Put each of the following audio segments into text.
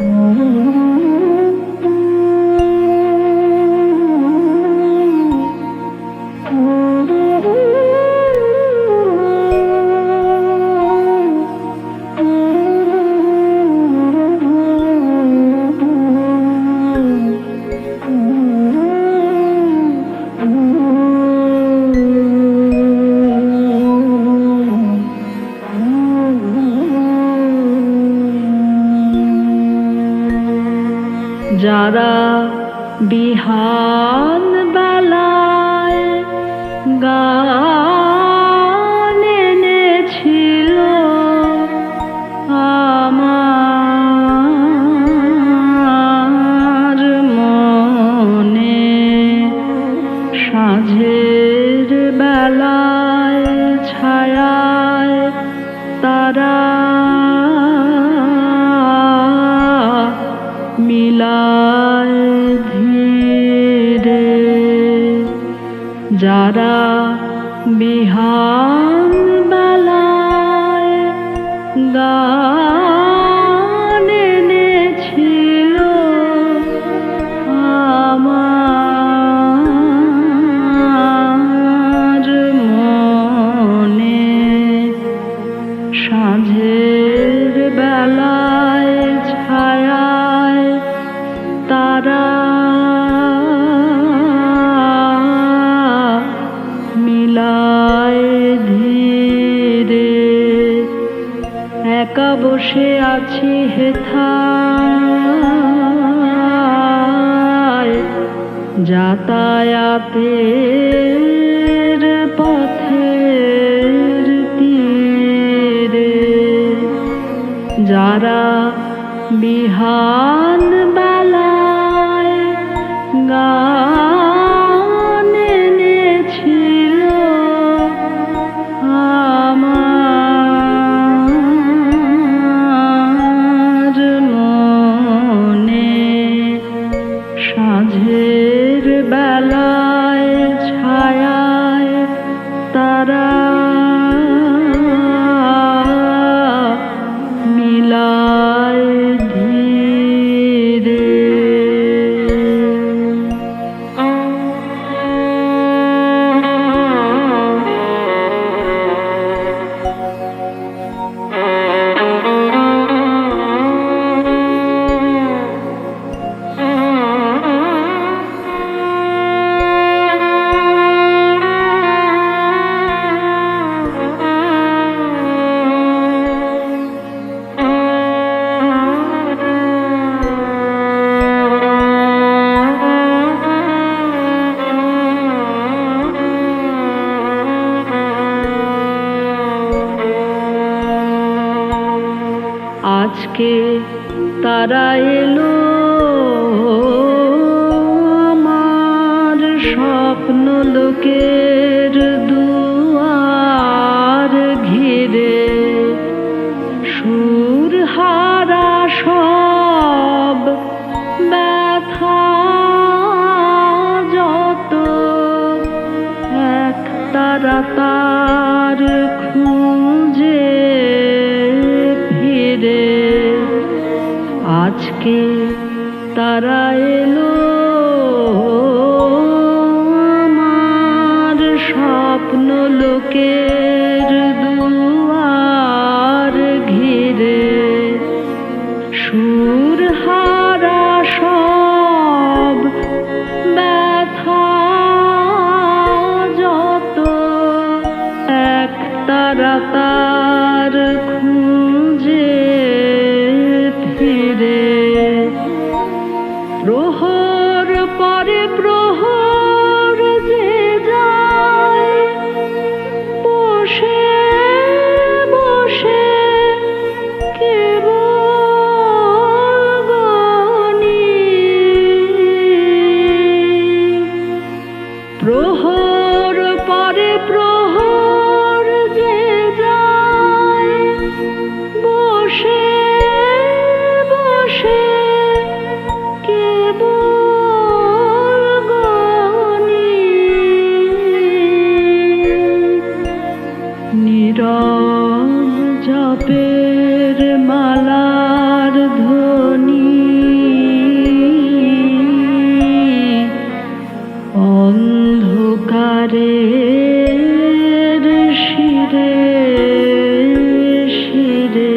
Mm-hmm. যারা বিহান বেলায় গা যারা বিহান বেলায় গা বসে আছি হে যাতায়াতের পথের তীরে যারা বিহান তার খুঁজে ফিরে। আজকে তারায় Tarata মালার ধ্বনি। অন্ধকারে শিরে শিরে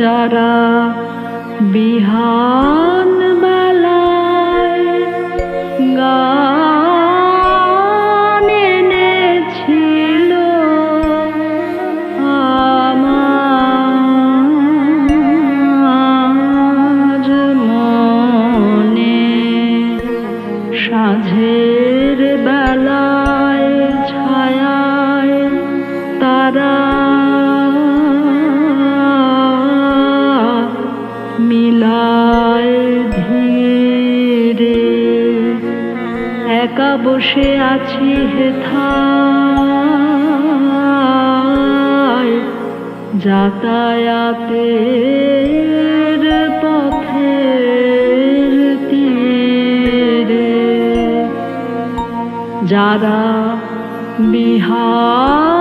যারা বিহান সাঁঝের বেলায় ছায়ায় তারা মিলায় ধীরে। একা বসে আছি হেথায় যাতায়াতের যারা বিহান